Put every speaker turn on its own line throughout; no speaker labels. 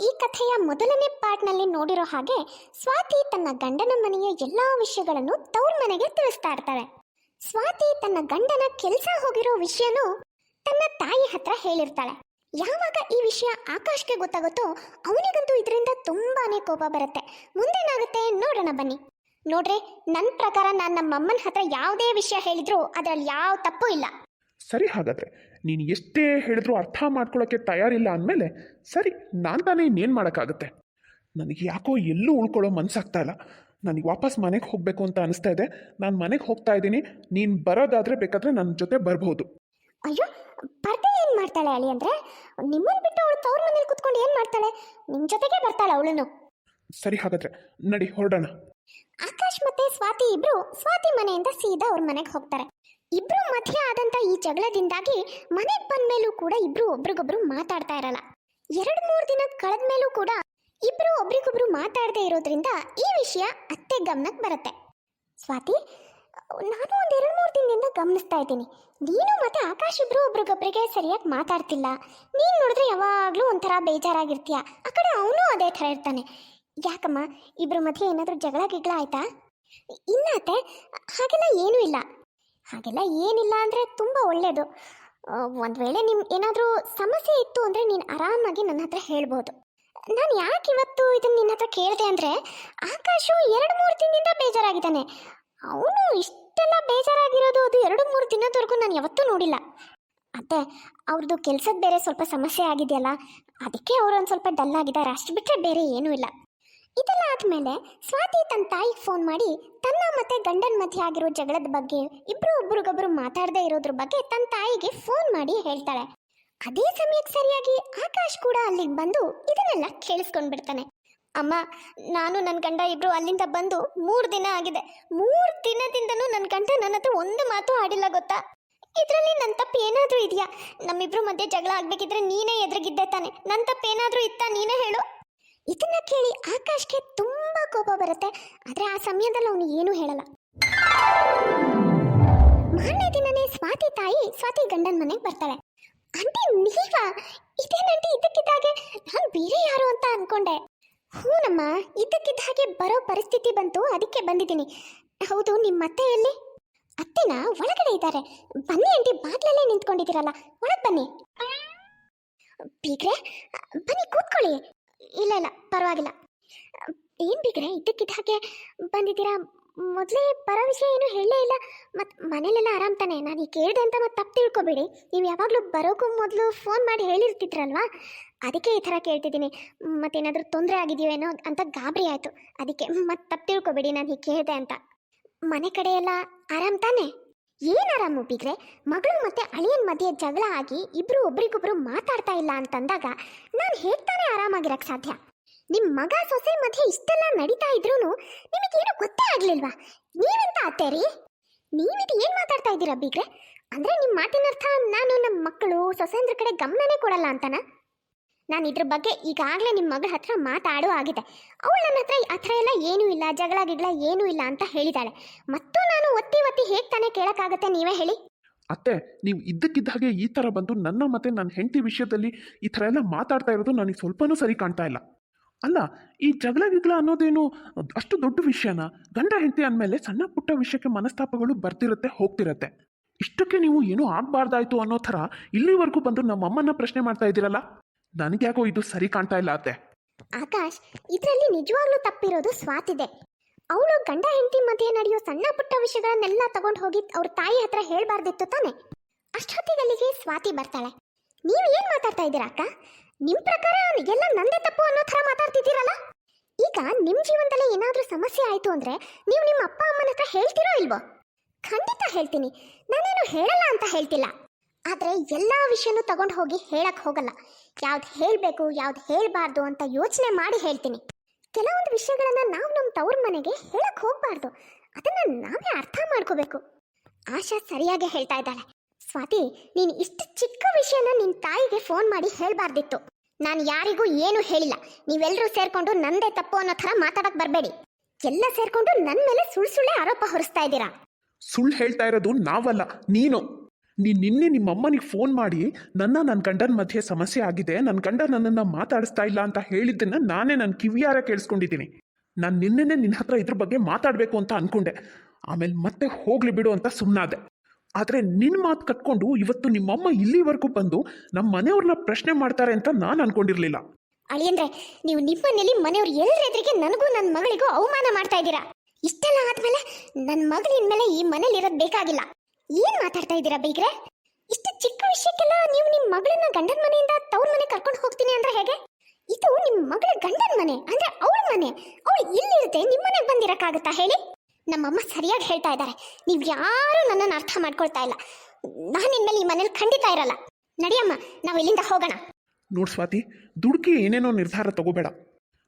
ಈ ಕಥೆಯ ಮೊದಲನೇ ಪಾರ್ಟ್ನಲ್ಲಿ ನೋಡಿರೋ ಹಾಗೆ ಸ್ವಾತಿ ತನ್ನ ಗಂಡನ ಮನೆಯ ಎಲ್ಲಾ ವಿಷಯಗಳನ್ನು ತವ್ರ ಮನೆಗೆ ತಿಳಿಸ್ತಾ ಇರ್ತಾಳೆ. ಸ್ವಾತಿ ತನ್ನ ಗಂಡನ ಕೆಲಸ ಹೋಗಿರೋ ವಿಷಯನೂ ತನ್ನ ತಾಯಿ ಹತ್ರ ಹೇಳಿರ್ತಾಳೆ. ಯಾವಾಗ ಈ ವಿಷಯ ಆಕಾಶ್ಗೆ ಗೊತ್ತಾಗುತ್ತೋ ಅವನಿಗಂತೂ ಇದರಿಂದ ತುಂಬಾನೇ ಕೋಪ ಬರುತ್ತೆ. ಮುಂದೇನಾಗುತ್ತೆ ನೋಡೋಣ ಬನ್ನಿ. ನೋಡ್ರಿ ನನ್ನ ಪ್ರಕಾರ ನಾನು ನಮ್ಮಮ್ಮನ ಹತ್ರ ಯಾವುದೇ ವಿಷಯ ಹೇಳಿದ್ರು ಅದರಲ್ಲಿ ಯಾವ ತಪ್ಪು ಇಲ್ಲ.
ಸರಿ ಹಾಗಾದರೆ ನೀನು ಎಷ್ಟೇ ಹೇಳಿದ್ರೂ ಅರ್ಥ ಮಾಡ್ಕೊಳ್ಳೋಕ್ಕೆ ತಯಾರಿಲ್ಲ ಅಂದಮೇಲೆ ಸರಿ ನಾನು ತಾನೇ ಇನ್ನೇನು ಮಾಡೋಕ್ಕಾಗುತ್ತೆ? ನನಗೆ ಯಾಕೋ ಎಲ್ಲೂ ಉಳ್ಕೊಳ್ಳೋ ಮನಸ್ಸಾಗ್ತಾ ಇಲ್ಲ. ನನಗೆ ವಾಪಸ್ ಮನೆಗೆ ಹೋಗಬೇಕು ಅಂತ ಅನಿಸ್ತಾ ಇದೆ. ನಾನು ಮನೆಗೆ ಹೋಗ್ತಾ ಇದ್ದೀನಿ. ನೀನು ಬರೋದಾದರೆ ಬೇಕಾದರೆ ನನ್ನ ಜೊತೆ ಬರ್ಬೋದು.
ಅಯ್ಯೋ ಪರ್ದೆ ಏನು ಮಾಡ್ತಾಳೆ ಅಳಿ ಅಂದ್ರೆ? ನಿಮ್ಮನ್ನ ಬಿಟ್ಟು ಅವಳು ತವ್ರ ಮನೇಲಿ ಕುತ್ಕೊಂಡು ಏನು ಮಾಡ್ತಾಳೆ? ನಿಮ್ಮ ಜೊತೆಗೆ ಬರ್ತಾಳೆ ಅವಳನ್ನು.
ಸರಿ ಹಾಗಾದರೆ ನಡಿ ಹೊರಡೋಣ.
ಆಕಾಶ್ ಮತ್ತೆ ಸ್ವಾತಿ ಇಬ್ರು ಸ್ವಾತಿ ಮನೆಯಿಂದ ಸೀದಾ ಅವ್ರ ಮನೆಗೆ ಹೋಗ್ತಾರೆ. ಇಬ್ರು ಮಧ್ಯೆ ಆದಂತ ಈ ಜಗಳದಿಂದಾಗಿ ಮನೆಗೆ ಬಂದ್ಮೇಲೂ ಕೂಡ ಇಬ್ರು ಒಬ್ರಿಗೊಬ್ರು ಮಾತಾಡ್ತಾ ಇರಲ್ಲ. ಎರಡ್ ಮೂರ್ ದಿನ ಕಳೆದ ಮೇಲೂ ಕೂಡ ಇಬ್ರು ಒಬ್ರಿಗೊಬ್ರು ಮಾತಾಡದೇ ಇರೋದ್ರಿಂದ ಈ ವಿಷಯ ಅತ್ತೆ ಗಮನಕ್ಕೆ ಬರುತ್ತೆ. ಸ್ವಾತಿ, ನಾನು ಒಂದ್ ಎರಡ್ ಮೂರ್ ದಿನದಿಂದ ಗಮನಿಸ್ತಾ ಇದ್ದೀನಿ. ನೀನು ಮತ್ತೆ ಆಕಾಶ್ ಇಬ್ರು ಒಬ್ರಿಗೊಬ್ರಿಗೆ ಸರಿಯಾಗಿ ಮಾತಾಡ್ತಿಲ್ಲ. ನೀನ್ ನೋಡಿದ್ರೆ ಯಾವಾಗ್ಲೂ ಒಂಥರ ಬೇಜಾರಾಗಿರ್ತೀಯ. ಆ ಕಡೆ ಅವನು ಅದೇ ಥರ ಇರ್ತಾನೆ. ಯಾಕಮ್ಮ, ಇಬ್ರ ಮಧ್ಯೆ ಏನಾದರೂ ಜಗಳ ಗಿಗಳ ಆಯ್ತಾ? ಇಲ್ಲ ಅತ್ತೆ, ಹಾಗೆಲ್ಲ ಏನೂ ಇಲ್ಲ. ಹಾಗೆಲ್ಲ ಏನಿಲ್ಲ ಅಂದರೆ ತುಂಬ ಒಳ್ಳೆಯದು ಒಂದು ವೇಳೆ ನಿಮ್ಮ ಏನಾದರೂ ಸಮಸ್ಯೆ ಇತ್ತು ಅಂದರೆ ನೀನು ಆರಾಮಾಗಿ ನನ್ನ ಹತ್ರ ಹೇಳ್ಬೋದು. ನಾನು ಯಾಕೆ ಇವತ್ತು ಇದನ್ನು ನಿನ್ನ ಹತ್ರ ಕೇಳಿದೆ ಅಂದರೆ, ಆಕಾಶು ಎರಡು ಮೂರು ದಿನದಿಂದ ಬೇಜಾರಾಗಿದ್ದಾನೆ. ಅವನು ಇಷ್ಟೆಲ್ಲ ಬೇಜಾರಾಗಿರೋದು ಅದು ಎರಡು ಮೂರು ದಿನದವರೆಗೂ ನಾನು ಯಾವತ್ತೂ ನೋಡಿಲ್ಲ. ಅತ್ತೆ ಅವ್ರದ್ದು ಕೆಲ್ಸದ ಬೇರೆ ಸ್ವಲ್ಪ ಸಮಸ್ಯೆ ಆಗಿದೆಯಲ್ಲ, ಅದಕ್ಕೆ ಅವರು ಒಂದು ಸ್ವಲ್ಪ ಡಲ್ ಆಗಿದ್ದಾರೆ ಅಷ್ಟು ಬಿಟ್ಟರೆ ಬೇರೆ ಏನೂ ಇಲ್ಲ. ಇದೆಲ್ಲ ಆದಮೇಲೆ ಸ್ವಾತಿ ತನ್ನ ತಾಯಿಗೆ ಫೋನ್ ಮಾಡಿ, ತನ್ನ ಮತ್ತೆ ಗಂಡನ ಮಧ್ಯೆ ಆಗಿರೋ ಜಗಳದ ಬಗ್ಗೆ, ಇಬ್ರು ಒಬ್ರಿಗೊಬ್ರು ಮಾತಾಡದೇ ಇರೋದ್ರ ಬಗ್ಗೆ ತನ್ನ ತಾಯಿಗೆ ಫೋನ್ ಮಾಡಿ ಹೇಳ್ತಾಳೆ. ಅದೇ ಸಮಯಕ್ಕೆ ಸರಿಯಾಗಿ ಆಕಾಶ್ ಕೂಡ ಅಲ್ಲಿಗೆ ಬಂದು ಇದನ್ನೆಲ್ಲ ಕೇಳಿಸ್ಕೊಂಡ್ಬಿಡ್ತಾನೆ. ಅಮ್ಮ, ನಾನು ನನ್ನ ಗಂಡ ಇಬ್ರು ಅಲ್ಲಿಂದ ಬಂದು ಮೂರು ದಿನ ಆಗಿದೆ. ಮೂರು ದಿನದಿಂದನೂ ನನ್ನ ಗಂಡ ನನ್ನ ಹತ್ರ ಒಂದು ಮಾತು ಆಡಿಲ್ಲ ಗೊತ್ತಾ? ಇದರಲ್ಲಿ ನನ್ನ ತಪ್ಪು ಏನಾದರೂ ಇದೆಯಾ? ನಮ್ಮಿಬ್ರು ಮಧ್ಯೆ ಜಗಳ ಆಗ್ಬೇಕಿದ್ರೆ ನೀನೇ ಎದುರಿಗಿದ್ದೆ ತಾನೆ. ನನ್ನ ತಪ್ಪು ಏನಾದರೂ ಇತ್ತಾ? ನೀನೇ ಹೇಳು. ಇದನ್ನ ಕೇಳಿ ಆಕಾಶ್ಗೆ ತುಂಬಾ ಕೋಪ ಬರುತ್ತೆ. ಆದ್ರೆ ಆ ಸಮಯದಲ್ಲಿ ಅವನು ಏನೂ ಹೇಳಲ್ಲ. ಮಾರನೇ ದಿನನೇ ಸ್ವಾತಿ ತಾಯಿ, ಸ್ವಾತಿ ಗಂಡನ ಮನೆಗೆ ಬರ್ತಾಳೆ ಆಂಟಿ ನೀವಾ? ಇದೇನಂಟಿ ಇದ್ದಕ್ಕಿದ್ದಾಗೆ ನಾನು ಬೇರೆ ಯಾರು ಅಂತ ಅನ್ಕೊಂಡೆ. ಹೂನಮ್ಮ ಇದ್ದಕ್ಕಿದ್ದ ಹಾಗೆ ಬರೋ ಪರಿಸ್ಥಿತಿ ಬಂತು, ಅದಕ್ಕೆ ಬಂದಿದ್ದೀನಿ. ಹೌದು ನಿಮ್ಮ ಅತ್ತೆ ಎಲ್ಲಿ? ಅತ್ತೆನ? ಒಳಗಡೆ ಇದ್ದಾರೆ. ಬನ್ನಿ ಆಂಟಿ, ಬಾಗ್ಲಲ್ಲೇ ನಿಂತ್ಕೊಂಡಿದ್ದೀರಲ್ಲ. ಒಳಗೆ ಬನ್ನಿ. ಬೀಗ್ರೆ, ಬನ್ನಿ ಕೂತ್ಕೊಳ್ಳಿ. ಇಲ್ಲ ಇಲ್ಲ, ಪರವಾಗಿಲ್ಲ. ಏನು ಬೇಕ್ರೆ ಇದ್ದಕ್ಕಿದ್ದ ಹಾಗೆ ಬಂದಿದ್ದೀರಾ? ಮೊದಲೇ ಬರೋ ವಿಷಯ ಏನು ಹೇಳಲೇ ಇಲ್ಲ. ಮತ್ತು ಮನೇಲೆಲ್ಲ ಆರಾಮ್ ತಾನೆ? ನಾನು ಈಗ ಕೇಳಿದೆ ಅಂತ ಮತ್ತೆ ತಪ್ಪು ತಿಳ್ಕೊಬೇಡಿ. ನೀವು ಯಾವಾಗಲೂ ಬರೋಕ್ಕೂ ಮೊದಲು ಫೋನ್ ಮಾಡಿ ಹೇಳಿರ್ತಿದ್ರಲ್ವಾ? ಅದಕ್ಕೆ ಈ ಥರ ಕೇಳ್ತಿದ್ದೀನಿ. ಮತ್ತೇನಾದರೂ ತೊಂದರೆ ಆಗಿದೆಯೇನೋ ಅಂತ ಗಾಬರಿ ಆಯಿತು. ಅದಕ್ಕೆ ಮತ್ತೆ ತಪ್ಪು ತಿಳ್ಕೊಬೇಡಿ, ನಾನು ಹೀಗೆ ಕೇಳಿದೆ ಅಂತ. ಮನೆ ಕಡೆ ಎಲ್ಲ ಆರಾಮ್ ತಾನೆ? ಏನು ಮುಬ್ಬಿಗ್ರೆ ಬಿಗ್ರೆ ಮಗಳು ಮತ್ತೆ ಅಳಿಯನ್ ಮಧ್ಯೆ ಜಗಳ ಆಗಿ ಇಬ್ರು ಒಬ್ರಿಗೊಬ್ರು ಮಾತಾಡ್ತಾ ಇಲ್ಲ ಅಂತಂದಾಗ ನಾನು ಹೇಳ್ತಾನೆ ತಾನೇ ಆರಾಮಾಗಿರಕ್ ಸಾಧ್ಯ. ನಿಮ್ ಮಗ ಸೊಸೆ ಮಧ್ಯೆ ಇಷ್ಟೆಲ್ಲ ನಡೀತಾ ಇದ್ರೂ ನಿಮಗೇನು ಗೊತ್ತೇ ಆಗ್ಲಿಲ್ವಾ? ನೀವೆಂತ ಅತ್ತೇರಿ? ನೀವಿದು ಏನ್ ಮಾತಾಡ್ತಾ ಇದ್ದೀರಾ ಬಿಗ್ರೆ? ಅಂದ್ರೆ ನಿಮ್ ಮಾತಿನರ್ಥ ನಾನು ನಮ್ಮ ಮಕ್ಕಳು ಸೊಸೆಂದ್ರ ಕಡೆ ಗಮನನೇ ಕೊಡಲ್ಲ ಅಂತನಾ? ನಾನು ಇದ್ರ ಬಗ್ಗೆ ಈಗಾಗಲೇ ನಿಮ್ಮ ಮಗಳ ಹತ್ರ ಮಾತಾಡೋ ಆಗಿದೆ ಅವಳು ನನ್ನ ಹತ್ರ ಆ ಥರ ಎಲ್ಲ ಏನೂ ಇಲ್ಲ, ಜಗಳ ಗಿಗಳ ಏನೂ ಇಲ್ಲ ಅಂತ ಹೇಳಿದಾಳೆ. ಮತ್ತು ನಾನು ಒತ್ತಿ ಒತ್ತಿ ಹೇಗೆ ತಾನೇ ಕೇಳೋಕ್ಕಾಗತ್ತೆ ನೀವೇ ಹೇಳಿ?
ಅತ್ತೆ, ನೀವು ಇದ್ದಕ್ಕಿದ್ದ ಹಾಗೆ ಈ ಥರ ಬಂದು ನನ್ನ ಮತ್ತೆ ನನ್ನ ಹೆಂಡತಿ ವಿಷಯದಲ್ಲಿ ಈ ಥರ ಎಲ್ಲ ಮಾತಾಡ್ತಾ ಇರೋದು ನನಗೆ ಸ್ವಲ್ಪನೂ ಸರಿ ಕಾಣ್ತಾ ಇಲ್ಲ. ಅಲ್ಲ, ಈ ಜಗಳ ಗಿಗಳ ಅನ್ನೋದೇನು ಅಷ್ಟು ದೊಡ್ಡ ವಿಷಯನ? ಗಂಡ ಹೆಂಡತಿ ಅಂದಮೇಲೆ ಸಣ್ಣ ಪುಟ್ಟ ವಿಷಯಕ್ಕೆ ಮನಸ್ತಾಪಗಳು ಬರ್ತಿರುತ್ತೆ, ಹೋಗ್ತಿರತ್ತೆ. ಇಷ್ಟಕ್ಕೆ ನೀವು ಏನೂ ಆಗಬಾರ್ದಾಯ್ತು ಅನ್ನೋ ಥರ ಇಲ್ಲಿವರೆಗೂ ಬಂದು ನಮ್ಮ ಪ್ರಶ್ನೆ ಮಾಡ್ತಾ ಇದ್ದೀರಲ್ಲ? ನನಗೆ ಯಾಕೋ ಇದು ಸರಿ ಕಾಣ್ತಾ ಇಲ್ಲ ಅತ್ತೆ.
ಆಕಾಶ್, ಇದರಲ್ಲಿ ನಿಜವಾಗ್ಲೂ ತಪ್ಪಿರೋದು ಸ್ವಾತಿದೆ ಅವಳು ಗಂಡ ಹೆಂಡತಿ ಮಧ್ಯೆ ನಡೆಯೋ ಸಣ್ಣ ಪುಟ್ಟ ವಿಷಯಗಳನ್ನೆಲ್ಲ ತಗೊಂಡು ಹೋಗಿ ಅವ್ರ ತಾಯಿ ಹತ್ರ ಹೇಳ್ಬಾರ್ದಿತ್ತು ತಾನೆ. ಅಷ್ಟೊತ್ತಿಗಲ್ಲಿಗೆ ಸ್ವಾತಿ ಬರ್ತಾಳೆ. ನೀವು ಏನ್ ಮಾತಾಡ್ತಾ ಇದ್ದೀರಾ ಅಕ್ಕ? ನಿಮ್ ಪ್ರಕಾರ ಎಲ್ಲ ನಂದೇ ತಪ್ಪು ಅನ್ನೋ ತರ ಮಾತಾಡ್ತಿದ್ದೀರಲ್ಲ? ಈಗ ನಿಮ್ ಜೀವನದಲ್ಲಿ ಏನಾದ್ರೂ ಸಮಸ್ಯೆ ಆಯ್ತು ಅಂದ್ರೆ ನೀವು ನಿಮ್ಮ ಅಪ್ಪ ಅಮ್ಮನ ಹತ್ರ ಹೇಳ್ತಿರೋ ಇಲ್ವೋ? ಖಂಡಿತ ಹೇಳ್ತೀನಿ. ನಾನೇನು ಹೇಳಲ್ಲ ಅಂತ ಹೇಳ್ತಿಲ್ಲ. ಆದ್ರೆ ಎಲ್ಲಾ ವಿಷಯನೂ ತಗೊಂಡು ಹೋಗಿ ಹೇಳಕ್ ಹೋಗಲ್ಲ. ಯಾವ್ದು ಹೇಳಬೇಕು, ಯಾವ್ದು ಹೇಳಬಾರ್ದು ಅಂತ ಯೋಚನೆ ಮಾಡಿ ಹೇಳ್ತೀನಿ. ಕೆಲವೊಂದು ವಿಷಯಗಳನ್ನು ನಾವು ನಮ್ಮ ತವ್ರ ಮನೆಗೆ ಹೇಳಕ್ ಹೋಗ್ಬಾರ್ದು. ಅದನ್ನ ನಾವೇ ಅರ್ಥ ಮಾಡ್ಕೋಬೇಕು. ಆಶಾ ಸರಿಯಾಗಿ ಹೇಳ್ತಾ ಇದ್ದಾಳೆ. ಸ್ವಾತಿ, ನೀನು ಇಷ್ಟು ಚಿಕ್ಕ ವಿಷಯನ ನಿನ್ನ ತಾಯಿಗೆ ಫೋನ್ ಮಾಡಿ ಹೇಳ್ಬಾರ್ದಿತ್ತು. ನಾನು ಯಾರಿಗೂ ಏನು ಹೇಳಿಲ್ಲ. ನೀವೆಲ್ಲರೂ ಸೇರ್ಕೊಂಡು ನಂದೇ ತಪ್ಪು ಅನ್ನೋ ಥರ ಮಾತಾಡಕ್ ಬರಬೇಡಿ. ಎಲ್ಲ ಸೇರ್ಕೊಂಡು ನನ್ನ ಮೇಲೆ ಸುಳ್ಳು ಸುಳ್ಳೆ ಆರೋಪ ಹೊರಿಸ್ತಾ ಇದ್ದೀರಾ?
ಸುಳ್ಳು ಹೇಳ್ತಾ ಇರೋದು ನಾವಲ್ಲ, ನೀನು. ನೀನು ನಿನ್ನೆ ನಿಮ್ಮ ಅಮ್ಮನಿಗೆ ಫೋನ್ ಮಾಡಿ, ನನ್ನ ನನ್ನ ಗಂಡನ ಮಧ್ಯೆ ಸಮಸ್ಯೆ ಆಗಿದೆ ನನ್ನ ಗಂಡ ನನ್ನನ್ನು ಮಾತಾಡಿಸ್ತಾ ಇಲ್ಲ ಅಂತ ಹೇಳಿದ್ದನ್ನು ನಾನೇ ನನ್ನ ಕಿವಿಯಾರ ಕೇಳಿಸ್ಕೊಂಡಿದ್ದೀನಿ. ನಾನು ನಿನ್ನೆನೇ ನಿನ್ನ ಹತ್ರ ಇದ್ರ ಬಗ್ಗೆ ಮಾತಾಡಬೇಕು ಅಂತ ಅಂದ್ಕೊಂಡೆ ಆಮೇಲೆ ಮತ್ತೆ ಹೋಗ್ಲಿ ಬಿಡು ಅಂತ ಸುಮ್ಮನಾದೆ ಆದರೆ ನಿನ್ನ ಮಾತು ಕಟ್ಕೊಂಡು ಇವತ್ತು ನಿಮ್ಮಮ್ಮ ಇಲ್ಲಿವರೆಗೂ ಬಂದು ನಮ್ಮ ಮನೆಯವ್ರನ್ನ ಪ್ರಶ್ನೆ ಮಾಡ್ತಾರೆ ಅಂತ ನಾನು ಅನ್ಕೊಂಡಿರ್ಲಿಲ್ಲ.
ಅಳಿಯಂದ್ರೆ, ನೀವು ನಿಮ್ಮನೇಲಿ ಮನೆಯವ್ರು ಎಲ್ಲರ ಎದುರಿಗೆ ನನಗೂ ನನ್ನ ಮಗಳಿಗೂ ಅವಮಾನ ಮಾಡ್ತಾ ಇದ್ದೀರಾ? ಇಷ್ಟೆಲ್ಲ ಆದ್ಮೇಲೆ ನನ್ನ ಮಗಳಿನ ಮೇಲೆ ಈ ಮನೇಲಿ ಇರೋದು ಬೇಕಾಗಿಲ್ಲ. ಏನ್ ಮಾತಾಡ್ತಾ ಇದ್ದೀರಾ ಬೀಗ್ರೆ? ಇಷ್ಟು ಚಿಕ್ಕ ವಿಷಯಕ್ಕೆಲ್ಲ ನೀವು ನಿಮ್ಮ ಮಗಳನ್ನ ಗಂಡನ ಮನೆಯಿಂದ ತವ್ರ ಮನೆ ಕರ್ಕೊಂಡು ಹೋಗ್ತೀನಿ ಅಂದ್ರೆ ಹೇಗೆ? ಇದು ನಿಮ್ಮ ಮಗಳ ಗಂಡನ ಮನೆ, ಅಂದ್ರೆ ಅವಳ ಮನೆ. ಅವಳು ಇಲ್ಲಿರುತ್ತೆ ನಿಮ್ಮ ಮನೆಗೆ ಬಂದಿರಕ್ಕಾಗತ್ತಾ ಹೇಳಿ? ನಮ್ಮಮ್ಮ ಸರಿಯಾಗಿ ಹೇಳ್ತಾ ಇದ್ದಾರೆ. ನೀವು ಯಾರು ನನ್ನನ್ನು ಅರ್ಥ ಮಾಡ್ಕೊಳ್ತಾ ಇಲ್ಲ. ನಾನು ಇನ್ಮೇಲೆ ಈ ಮನೇಲಿ ಖಂಡಿತ ಇರಲ್ಲ. ನಡಿಯಮ್ಮ, ನಾವು ಇಲ್ಲಿಂದ ಹೋಗೋಣ.
ನೋಡ್ ಸ್ವಾತಿ, ದುಡುಕಿ ಏನೇನೋ ನಿರ್ಧಾರ ತಗೋಬೇಡ.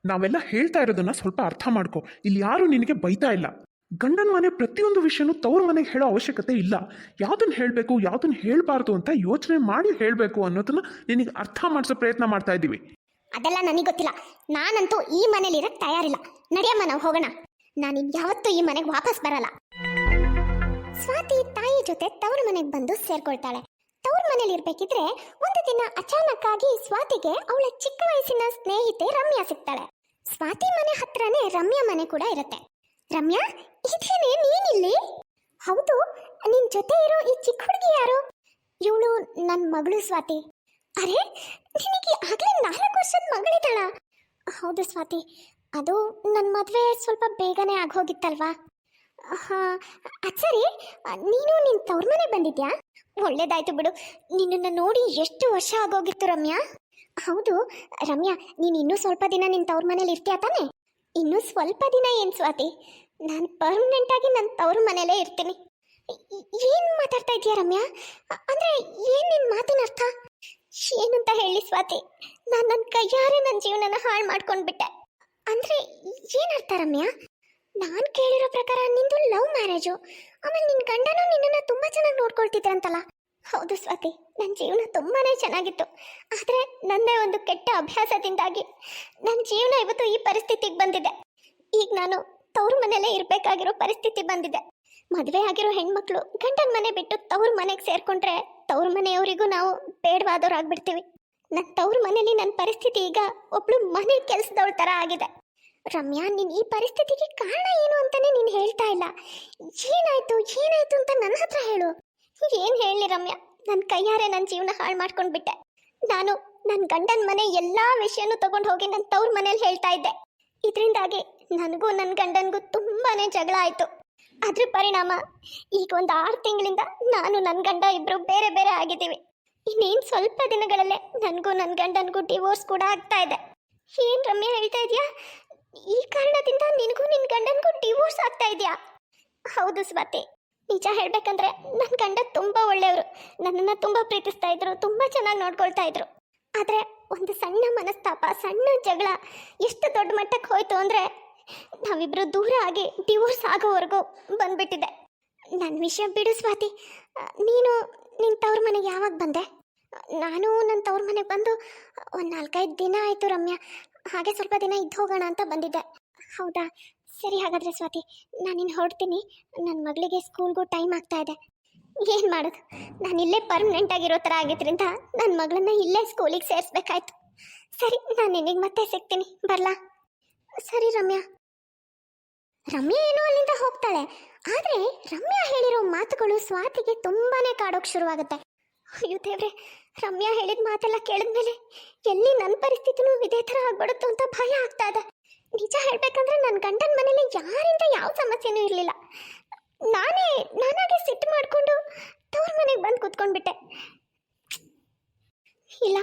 ನಾವೆಲ್ಲ ಹೇಳ್ತಾ ಇರೋದನ್ನ ಸ್ವಲ್ಪ ಅರ್ಥ ಮಾಡ್ಕೋ. ಇಲ್ಲಿ ಯಾರು ನಿನಗೆ ಬೈತಾ ಇಲ್ಲ. ಗಂಡನ ಮನೆ ಪ್ರತಿಯೊಂದು ವಿಷಯನೂ ತವ್ರ ಮನೆಗೆ ಹೇಳೋ ಅವಶ್ಯಕತೆ ಇಲ್ಲ. ಯಾವುದನ್ನ ಹೇಳಬೇಕು ಯಾವ್ದನ್ನ ಹೇಳಬಾರ್ದು ಅಂತ ಯೋಚನೆ ಮಾಡಿ ಹೇಳಬೇಕು ಅನ್ನೋದನ್ನ ನಿನಗೆ ಅರ್ಥ ಮಾಡಿಸೋ ಪ್ರಯತ್ನ ಮಾಡ್ತಾ ಇದ್ದೀವಿ
ಅದೆಲ್ಲ ನನಗೆ ಗೊತ್ತಿಲ್ಲ. ನಾನಂತೂ ಈ ಮನೇಲಿ ಇರಕ್ಕೆ ತಯಾರಿಲ್ಲ. ನಡೆಯಮ್ಮ, ನಾವು ಹೋಗೋಣ. ನಾನು ಯಾವತ್ತೂ ಈ ಮನೆಗೆ ವಾಪಸ್ ಬರಲ್ಲ. ಸ್ವಾತಿ ತಾಯಿ ಜೊತೆ ತವ್ರ ಮನೆಗೆ ಬಂದು ಸೇರ್ಕೊಳ್ತಾಳೆ. ತವ್ರ ಮನೇಲಿ ಇರ್ಬೇಕಿದ್ರೆ ಒಂದು ದಿನ ಅಚಾನಕ್ ಆಗಿ ಸ್ವಾತಿಗೆ ಅವಳ ಚಿಕ್ಕ ವಯಸ್ಸಿನ ಸ್ನೇಹಿತೆ ರಮ್ಯಾ ಸಿಗ್ತಾಳೆ. ಸ್ವಾತಿ ಮನೆ ಹತ್ರನೇ ರಮ್ಯಾ ಮನೆ ಕೂಡ ಇರುತ್ತೆ. ರಮ್ಯಾ ಇದೇನೆ ನೀನಿಲ್ಲಿ? ಹೌದು, ನಿನ್ ಜೊತೆ ಇರೋ ಈ ಚಿಕ್ಕ ಹುಡುಗಿ ಯಾರು? ಇವಳು ನನ್ನ ಮಗಳು ಸ್ವಾತಿ. ಅರೆ, ನಿನಗೆ ಆಗಲೇ ನಾಲ್ಕು ವರ್ಷದ ಮಗಳಿದ್ದಾಳ? ಹೌದು ಸ್ವಾತಿ, ಅದು ನನ್ನ ಮದುವೆ ಸ್ವಲ್ಪ ಬೇಗನೆ ಆಗೋಗಿತ್ತಲ್ವಾ ಹಾ, ಅದು ಸರಿ, ನೀನು ನಿನ್ನ ತವ್ರ ಮನೆ ಬಂದಿದ್ಯಾ? ಒಳ್ಳೇದಾಯ್ತು ಬಿಡು, ನಿನ್ನನ್ನು ನೋಡಿ ಎಷ್ಟು ವರ್ಷ ಆಗೋಗಿತ್ತು ರಮ್ಯಾ? ಹೌದು, ರಮ್ಯಾ, ನೀನು ಇನ್ನೂ ಸ್ವಲ್ಪ ದಿನ ನಿನ್ನ ತವ್ರ ಮನೇಲಿ ಇರ್ತೀಯ ತಾನೆ? ಇನ್ನೂ ಸ್ವಲ್ಪ ದಿನ ಏನು ಸ್ವಾತಿ? ನಾನು ಪರ್ಮನೆಂಟ್ ಆಗಿ ನನ್ನ ತವರು ಮನೇಲೇ ಇರ್ತೀನಿ. ಏನು ಮಾತಾಡ್ತಾ ಇದೀಯ ರಮ್ಯಾ? ಅಂದರೆ ಏನು ನಿನ್ನ ಮಾತಿನ ಅರ್ಥ? ಏನಂತ ಹೇಳಿ ಸ್ವಾತಿ, ನಾನು ನನ್ನ ಕೈಯಾರೆ ನನ್ನ ಜೀವನನ ಹಾಳು ಮಾಡ್ಕೊಂಡ್ಬಿಟ್ಟೆ. ಅಂದ್ರೆ ಏನರ್ಥ ರಮ್ಯಾ? ನಾನು ಕೇಳಿರೋ ಪ್ರಕಾರ ನಿಂದು ಲವ್ ಮ್ಯಾರೇಜು. ಆಮೇಲೆ ನಿನ್ನ ಗಂಡನೂ ನಿನ್ನನ್ನು ತುಂಬ ಚೆನ್ನಾಗಿ ನೋಡ್ಕೊಳ್ತಿದ್ರಂತಲ್ಲ ಹೌದು ಸ್ವಾತಿ ನನ್ನ ಜೀವನ ತುಂಬಾನೇ ಚೆನ್ನಾಗಿತ್ತು. ಆದರೆ ನನ್ನದೇ ಒಂದು ಕೆಟ್ಟ ಅಭ್ಯಾಸದಿಂದಾಗಿ ನನ್ನ ಜೀವನ ಇವತ್ತು ಈ ಪರಿಸ್ಥಿತಿಗೆ ಬಂದಿದೆ. ಈಗ ನಾನು ತವ್ರ ಮನೆಯಲ್ಲೇ ಇರಬೇಕಾಗಿರೋ ಪರಿಸ್ಥಿತಿ ಬಂದಿದೆ. ಮದುವೆ ಆಗಿರೋ ಹೆಣ್ಮಕ್ಳು ಗಂಡನ ಮನೆ ಬಿಟ್ಟು ತವ್ರ ಮನೆಗೆ ಸೇರ್ಕೊಂಡ್ರೆ ತವ್ರ ಮನೆಯವರಿಗೂ ನಾವು ಬೇಡವಾದವ್ರಾಗ್ಬಿಡ್ತೀವಿ. ನನ್ನ ತವ್ರ ಮನೇಲಿ ನನ್ನ ಪರಿಸ್ಥಿತಿ ಈಗ ಒಬ್ಳು ಮನೆ ಕೆಲಸದವಳ ಥರ ಆಗಿದೆ. ರಮ್ಯಾ, ನೀನು ಈ ಪರಿಸ್ಥಿತಿಗೆ ಕಾರಣ ಏನು ಅಂತಾನೆ ನೀನು ಹೇಳ್ತಾ ಇಲ್ಲ. ಏನಾಯ್ತು ಏನಾಯ್ತು ಅಂತ ನನ್ನ ಹತ್ರ ಹೇಳು. ಏನು ಹೇಳಿ ರಮ್ಯಾ ನನ್ನ ಕೈಯಾರೆ ನನ್ನ ಜೀವನ ಹಾಳು ಮಾಡ್ಕೊಂಡ್ಬಿಟ್ಟೆ. ನಾನು ನನ್ನ ಗಂಡನ ಮನೆ ಎಲ್ಲ ವಿಷಯನೂ ತಗೊಂಡು ಹೋಗಿ ನನ್ನ ತವ್ರ ಮನೇಲಿ ಹೇಳ್ತಾ ಇದ್ದೆ. ಇದರಿಂದಾಗಿ ನನಗೂ ನನ್ನ ಗಂಡನಿಗೂ ತುಂಬಾ ಜಗಳ ಆಯಿತು. ಅದ್ರ ಪರಿಣಾಮ, ಈಗ ಒಂದು ಆರು ತಿಂಗಳಿಂದ ನಾನು ನನ್ನ ಗಂಡ ಇಬ್ರು ಬೇರೆ ಬೇರೆ ಆಗಿದ್ದೀವಿ. ಇನ್ನೇನು ಸ್ವಲ್ಪ ದಿನಗಳಲ್ಲೇ ನನಗೂ ನನ್ನ ಗಂಡನಿಗೂ ಡಿವೋರ್ಸ್ ಕೂಡ ಆಗ್ತಾ ಇದೆ. ಏನು ರಮ್ಯ ಹೇಳ್ತಾ ಇದೆಯಾ? ಈ ಕಾರಣದಿಂದ ನಿನಗೂ ನಿನ್ನ ಗಂಡನಿಗೂ ಡಿವೋರ್ಸ್ ಆಗ್ತಾ ಇದೆಯಾ? ಹೌದು ಸ್ವಾತಿ. ನಿಜ ಹೇಳ್ಬೇಕಂದ್ರೆ ನನ್ನ ಗಂಡ ತುಂಬ ಒಳ್ಳೆಯವರು. ನನ್ನನ್ನು ತುಂಬ ಪ್ರೀತಿಸ್ತಾ ಇದ್ರು, ತುಂಬ ಚೆನ್ನಾಗಿ ನೋಡ್ಕೊಳ್ತಾ ಇದ್ರು. ಆದರೆ ಒಂದು ಸಣ್ಣ ಮನಸ್ತಾಪ, ಸಣ್ಣ ಜಗಳ, ಎಷ್ಟು ದೊಡ್ಡ ಮಟ್ಟಕ್ಕೆ ಹೋಯ್ತು ಅಂದರೆ ನಾವಿಬ್ರು ದೂರ ಆಗಿ ಡಿವೋರ್ಸ್ ಆಗೋವರೆಗೂ ಬಂದ್ಬಿಟ್ಟಿದೆ. ನನ್ನ ವಿಷಯ ಬಿಡು ಸ್ವಾತಿ. ನೀನು ನಿನ್ನ ತವ್ರ ಮನೆಗೆ ಯಾವಾಗ ಬಂದೆ? ನಾನು ನನ್ನ ತವ್ರ ಮನೆಗೆ ಬಂದು ಒಂದು ನಾಲ್ಕೈದು ದಿನ ಆಯಿತು ರಮ್ಯಾ. ಹಾಗೆ ಸ್ವಲ್ಪ ದಿನ ಇದ್ದು ಹೋಗೋಣ ಅಂತ ಬಂದಿದ್ದೆ. ಹೌದಾ? ಸರಿ ಹಾಗಾದರೆ ಸ್ವಾತಿ, ನಾನು ಇನ್ನು ಹೊರಡ್ತೀನಿ. ನನ್ನ ಮಗಳಿಗೆ ಸ್ಕೂಲ್ಗೂ ಟೈಮ್ ಆಗ್ತಾ ಇದೆ. ಏನು ಮಾಡೋದು? ನಾನು ಇಲ್ಲೇ ಪರ್ಮನೆಂಟ್ ಆಗಿರೋ ಥರ ಆಗಿದ್ರಿಂದ ನನ್ನ ಮಗಳನ್ನ ಇಲ್ಲೇ ಸ್ಕೂಲಿಗೆ ಸೇರಿಸ್ಬೇಕಾಯ್ತು. ಸರಿ, ನಾನು ನಿನಗೆ ಮತ್ತೆ ಸಿಗ್ತೀನಿ. ಬರಲಾ? ಸರಿ ರಮ್ಯಾ. ರಮ್ಯಾ ಏನೋ ಅಲ್ಲಿಂದ ಹೋಗ್ತಾಳೆ. ಆದ್ರೆ ರಮ್ಯಾ ಹೇಳಿರೋ ಮಾತುಗಳು ಸ್ವಾತಿಗೆ ತುಂಬಾನೇ ಕಾಡೋಕ್ ಶುರುವಾಗುತ್ತೆ. ಅಯ್ಯೋ ದೇವ್ರೆ, ರಮ್ಯಾ ಹೇಳಿದ ಮಾತೆಲ್ಲ ಕೇಳಿದ್ಮೇಲೆ ಎಲ್ಲಿ ನನ್ನ ಪರಿಸ್ಥಿತಿನೂ ಇದೇ ಥರ ಆಗ್ಬಿಡುತ್ತೋ ಅಂತ ಭಯ ಆಗ್ತಾ ಇದೆ. ನಿಜ ಹೇಳ್ಬೇಕಂದ್ರೆ ನನ್ನ ಗಂಡನ ಮನೇಲಿ ಯಾರಿಂದ ಯಾವ ಸಮಸ್ಯೆನೂ ಇರಲಿಲ್ಲ. ನಾನೇ, ನಾನಾಗೆ ಸಿಟ್ಟು ಮಾಡಿಕೊಂಡು ತವ್ರ ಮನೆಗೆ ಬಂದು ಕೂತ್ಕೊಂಡ್ಬಿಟ್ಟೆ. ಇಲ್ಲ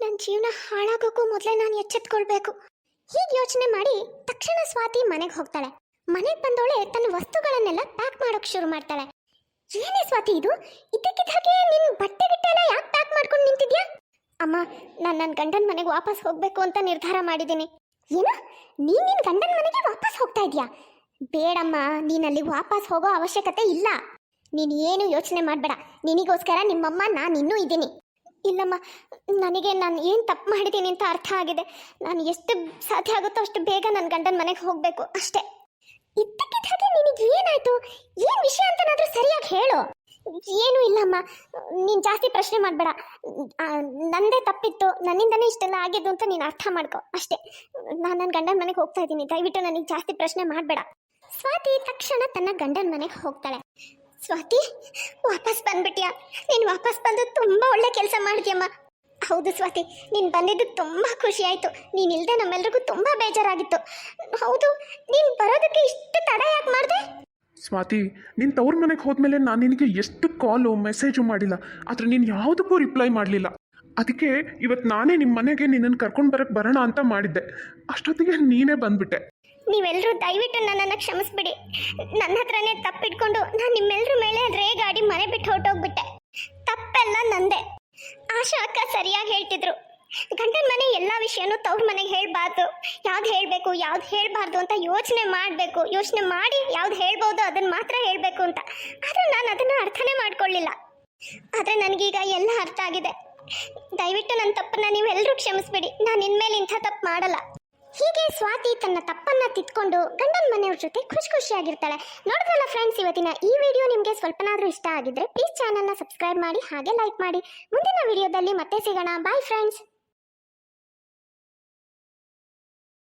ನನ್ನ ಜೀವನ ಹಾಳಾಗೋಕ್ಕೂ ಮೊದಲೇ ನಾನು ಎಚ್ಚೆತ್ಕೊಳ್ಬೇಕು. ಹೀಗೆ ಯೋಚನೆ ಮಾಡಿ ತಕ್ಷಣ ಸ್ವಾತಿ ಮನೆಗೆ ಹೋಗ್ತಾಳೆ. ಮನೆಗೆ ಬಂದವಳೆ ತನ್ನ ವಸ್ತುಗಳನ್ನೆಲ್ಲ ಪ್ಯಾಕ್ ಮಾಡೋಕೆ ಶುರು ಮಾಡ್ತಾಳೆ. ಏನೇ ಸ್ವಾತಿ ಇದು? ಇದಕ್ಕಿದ್ದಾಗೆ ನಿನ್ ಬಟ್ಟೆ ಗಿಟ್ಟೆ ಎಲ್ಲ ಯಾಕೆ ಪ್ಯಾಕ್ ಮಾಡ್ಕೊಂಡು ನಿಂತಿದ್ಯಾ? ಅಮ್ಮ, ನಾನು ನನ್ನ ಗಂಡನ ಮನೆಗೆ ವಾಪಸ್ ಹೋಗಬೇಕು ಅಂತ ನಿರ್ಧಾರ ಮಾಡಿದ್ದೀನಿ. ಏನು? ನೀನು ನಿನ್ ಗಂಡನ ಮನೆಗೆ ವಾಪಸ್ ಹೋಗ್ತಾ ಇದೀಯಾ? ಬೇಡಮ್ಮ, ನೀನು ಅಲ್ಲಿಗೆ ವಾಪಸ್ ಹೋಗೋ ಅವಶ್ಯಕತೆ ಇಲ್ಲ. ನೀನು ಏನು ಯೋಚನೆ ಮಾಡಬೇಡ. ನಿನಗೋಸ್ಕರ ನಿಮ್ಮಮ್ಮ ನಾನು ಇನ್ನೂ ಇದ್ದೀನಿ. ಇಲ್ಲಮ್ಮ ನನಗೆ ನಾನು ಏನು ತಪ್ಪು ಮಾಡಿದ್ದೀನಿ ಅಂತ ಅರ್ಥ ಆಗಿದೆ. ನಾನು ಎಷ್ಟು ಸಾಧ್ಯ ಆಗುತ್ತೋ ಅಷ್ಟು ಬೇಗ ನನ್ನ ಗಂಡನ ಮನೆಗೆ ಹೋಗಬೇಕು, ಅಷ್ಟೇ. ಇದ್ದಕ್ಕಿದ್ದಾಗೆ ನಿನಗೆ ಏನಾಯಿತು? ಏನು ವಿಷಯ ಅಂತನಾದರೂ ಸರಿಯಾಗಿ ಹೇಳು. ಏನೂ ಇಲ್ಲಮ್ಮ, ನೀನು ಜಾಸ್ತಿ ಪ್ರಶ್ನೆ ಮಾಡಬೇಡ. ನಂದೇ ತಪ್ಪಿತ್ತು, ನನ್ನಿಂದನೇ ಇಷ್ಟೆಲ್ಲ ಆಗಿದ್ದು ಅಂತ ನೀನು ಅರ್ಥ ಮಾಡ್ಕೊ, ಅಷ್ಟೇ. ನಾನು ನನ್ನ ಗಂಡನ ಮನೆಗೆ ಹೋಗ್ತಾ ಇದ್ದೀನಿ, ದಯವಿಟ್ಟು ನನಗೆ ಜಾಸ್ತಿ ಪ್ರಶ್ನೆ ಮಾಡಬೇಡ. ಸ್ವಾತಿ ತಕ್ಷಣ ತನ್ನ ಗಂಡನ ಮನೆಗೆ ಹೋಗ್ತಾಳೆ. ಸ್ವಾತಿ ವಾಪಸ್ ಬಂದ್ಬಿಟ್ಯಾ? ನೀನು ವಾಪಸ್ ಬಂದು ತುಂಬ ಒಳ್ಳೆ ಕೆಲಸ ಮಾಡಿದ್ಯಮ್ಮ. ಹೌದು ಸ್ವಾತಿ ನೀನು ಬಂದಿದ್ದು ತುಂಬ ಖುಷಿ ಆಯಿತು. ನೀನು ಇಲ್ಲದೆ ನಮ್ಮೆಲ್ರಿಗೂ ತುಂಬ ಬೇಜಾರಾಗಿತ್ತು. ಹೌದು ನೀನು ಬರೋದಕ್ಕೆ ಇಷ್ಟು ತಡ ಯಾಕೆ ಮಾಡಿದೆ?
ಸ್ವಾತಿ ನಿನ್ನ ತವ್ರ ಮನೆಗೆ ಹೋದ್ಮೇಲೆ ನಾನು ನಿನಗೆ ಎಷ್ಟು ಕಾಲು ಮೆಸೇಜು ಮಾಡಿಲ್ಲ. ಆದರೆ ನೀನು ಯಾವುದಕ್ಕೂ ರಿಪ್ಲೈ ಮಾಡಲಿಲ್ಲ. ಅದಕ್ಕೆ ಇವತ್ತು ನಾನೇ ನಿಮ್ಮ ಮನೆಗೆ ನಿನ್ನನ್ನು ಕರ್ಕೊಂಡು ಬರೋಕ್ಕೆ ಬರೋಣ ಅಂತ ಮಾಡಿದ್ದೆ. ಅಷ್ಟೊತ್ತಿಗೆ ನೀನೇ ಬಂದ್ಬಿಟ್ಟೆ.
ನೀವೆಲ್ಲರೂ ದಯವಿಟ್ಟು ನನ್ನನ್ನು ಕ್ಷಮಿಸ್ಬಿಡಿ. ನನ್ನ ಹತ್ರನೇ ತಪ್ಪಿಟ್ಕೊಂಡು ನಾನು ನಿಮ್ಮೆಲ್ಲರ ಮೇಲೆ ರೇಗಾಡಿ ಮನೆ ಬಿಟ್ಟು ಹೊರಟೋಗ್ಬಿಟ್ಟೆ. ತಪ್ಪೆಲ್ಲ ನಂದೆ. ಆಶಾ ಅಕ್ಕ ಸರಿಯಾಗಿ ಹೇಳ್ತಿದ್ರು. ಗಂಡನ ಮನೆ ಎಲ್ಲ ವಿಷಯನೂ ತವ್ರ ಮನೆಗೆ ಹೇಳಬಾರ್ದು. ಯಾವ್ದು ಹೇಳಬೇಕು, ಯಾವ್ದು ಹೇಳಬಾರ್ದು ಅಂತ ಯೋಚನೆ ಮಾಡಬೇಕು. ಯೋಚನೆ ಮಾಡಿ ಯಾವ್ದು ಹೇಳ್ಬೋದು ಅದನ್ನು ಮಾತ್ರ ಹೇಳಬೇಕು ಅಂತ. ಆದರೆ ನಾನು ಅದನ್ನು ಅರ್ಥನೇ ಮಾಡ್ಕೊಳ್ಳಿಲ್ಲ ಆದರೆ ನನಗೀಗ ಎಲ್ಲ ಅರ್ಥ ಆಗಿದೆ. ದಯವಿಟ್ಟು ನನ್ನ ತಪ್ಪನ್ನ ನೀವೆಲ್ಲರೂ ಕ್ಷಮಿಸ್ಬಿಡಿ. ನಾನು ಇನ್ಮೇಲೆ ಇಂಥ ತಪ್ಪು ಮಾಡಲ್ಲ. ಹೀಗೆ ಸ್ವಾತಿ ತನ್ನ ತಪ್ಪನ್ನ ತಿದ್ಕೊಂಡು ಗಂಡನ ಮನೆಯವ್ರ ಜೊತೆ ಖುಷಿ ಖುಷಿಯಾಗಿರ್ತಾಳೆ. ನೋಡಿದ್ರಲ್ಲ ಫ್ರೆಂಡ್ಸ್ ಇವತ್ತಿನ ಈ ವಿಡಿಯೋ ನಿಮಗೆ ಸ್ವಲ್ಪನಾದರೂ ಇಷ್ಟ ಆಗಿದ್ರೆ ಪ್ಲೀಸ್ ಚಾನಲ್ನ ಸಬ್ಸ್ಕ್ರೈಬ್ ಮಾಡಿ, ಹಾಗೆ ಲೈಕ್ ಮಾಡಿ. ಮುಂದಿನ ವಿಡಿಯೋದಲ್ಲಿ ಮತ್ತೆ ಸಿಗೋಣ. Bye friends